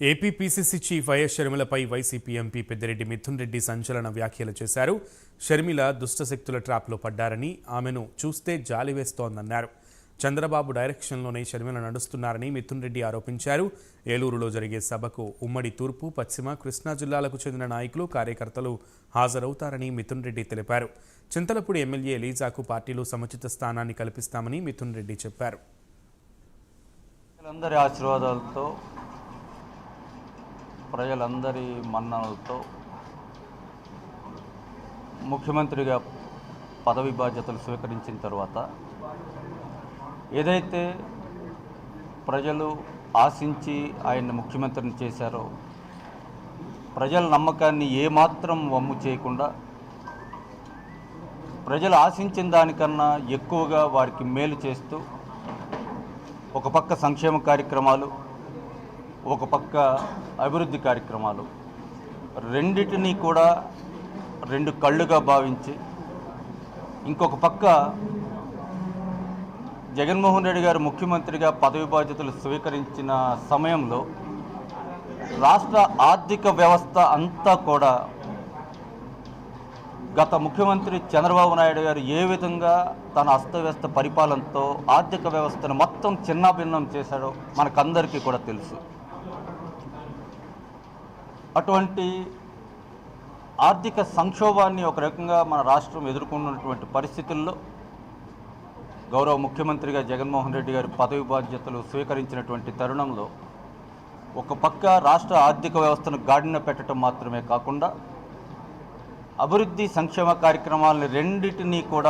AP PCC chief YS షర్మిలపై YCP MP Peddireddy Mithun Reddy సంచలన వ్యాఖ్యలు చేశారు. షర్మిల దుష్టశక్తుల ట్రాప్లో పడ్డారని ఆమెను చూస్తే జాలి వేస్తోందన్నారు. చంద్రబాబు డైరెక్షన్లోనే షర్మిల నడుస్తున్నారని మిథున్ రెడ్డి ఆరోపించారు. ఏలూరులో జరిగే సభకు ఉమ్మడి తూర్పు పశ్చిమ కృష్ణా జిల్లాలకు చెందిన నాయకులు కార్యకర్తలు హాజరవుతారని మిథున్ రెడ్డి తెలిపారు. చింతలపూడి ఎమ్మెల్యే లీజాకు పార్టీలో సముచిత స్థానాన్ని కల్పిస్తామని మిథున్ రెడ్డి చెప్పారు. అందరి ఆశీర్వాదాలతో ప్రజలందరి మన్ననలతో ముఖ్యమంత్రిగా పదవి బాధ్యతలు స్వీకరించిన తర్వాత ఏదైతే ప్రజలు ఆశించి ఆయన్ని ముఖ్యమంత్రిని చేశారో ప్రజల నమ్మకాన్ని ఏమాత్రం వమ్ము చేయకుండా ప్రజలు ఆశించిన దానికన్నా ఎక్కువగా వారికి మేలు చేస్తూ ఒక పక్క సంక్షేమ కార్యక్రమాలు ఒక పక్క అభివృద్ధి కార్యక్రమాలు. రెండిటినీ కూడా రెండు కళ్ళుగా భావించి ఇంకొక పక్క జగన్మోహన్ రెడ్డి గారు ముఖ్యమంత్రిగా పదవి బాధ్యతలు స్వీకరించిన సమయంలో రాష్ట్ర ఆర్థిక వ్యవస్థ అంతా కూడా గత ముఖ్యమంత్రి చంద్రబాబు నాయుడు గారు ఏ విధంగా తన అస్తవ్యస్త పరిపాలనతో ఆర్థిక వ్యవస్థను మొత్తం చిన్నాభిన్నం చేశాడో మనకందరికీ కూడా తెలుసు. అటువంటి ఆర్థిక సంక్షోభాన్ని ఒక రకంగా మన రాష్ట్రం ఎదుర్కొన్నటువంటి పరిస్థితుల్లో గౌరవ ముఖ్యమంత్రిగా జగన్మోహన్ రెడ్డి గారి పదవి బాధ్యతలు స్వీకరించినటువంటి తరుణంలో ఒక పక్క రాష్ట్ర ఆర్థిక వ్యవస్థను గాడిన పెట్టడం మాత్రమే కాకుండా అభివృద్ధి సంక్షేమ కార్యక్రమాలను రెండింటినీ కూడా